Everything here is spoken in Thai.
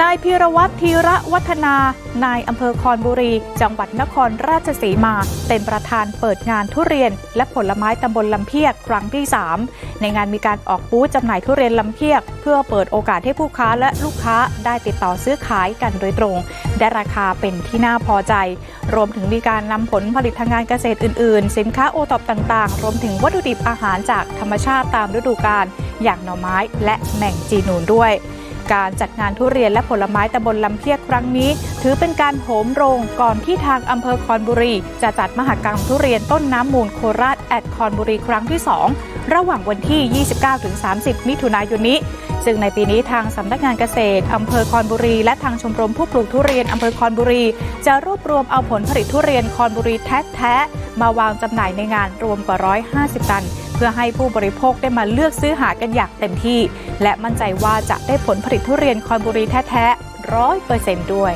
นายพีรวัตรธีระวัฒนา นายอำเภอคอนบุรี จังหวัดนครราชสีมา เป็นประธานเปิดงานทุเรียน และผลไม้ตำบลลำเพียกครั้งที่ 3 ในงานมีการออกบูธจำหน่ายทุเรียนลำเพียก เพื่อเปิดโอกาสให้ผู้ค้าและลูกค้าได้ติดต่อซื้อขายกันโดยตรง ได้ราคาเป็นที่น่าพอใจ รวมถึงมีการนำผลผลิตทางการเกษตรอื่น ๆ สินค้าโอท็อปต่าง ๆ รวมถึงวัตถุดิบอาหารจากธรรมชาติตามฤดูกาลอย่างหน่อไม้และแมงจีนูนด้วย การจัดงานทุเรียนและผลไม้ตำบลลำเพียกครั้งนี้ ถือเป็นการโหมโรงก่อนที่ทางอำเภอคอนบุรี จะจัดมหกรรมทุเรียนต้นน้ำมูลโคราชแอดคอนบุรีครั้งที่ 2 ระหว่างวันที่ 29-30 มิถุนายนนี้ ซึ่งในปีนี้ทางสำนักงานเกษตรอำเภอคอนบุรี และทางชมรมผู้ปลูกทุเรียนอำเภอคอนบุรี จะรวบรวมเอาผลผลิตทุเรียนคอนบุรีแท้ๆมาวางจำหน่ายในงานรวมกว่า 150 ตัน พื่อให้ผู้บริโภคได้มาเลือกซื้อหากันอย่างเต็มที่ และมั่นใจว่าจะได้ผลผลิตทุเรียนคอนบุรีแท้ๆร้อยเปอร์เซนต์ด้วย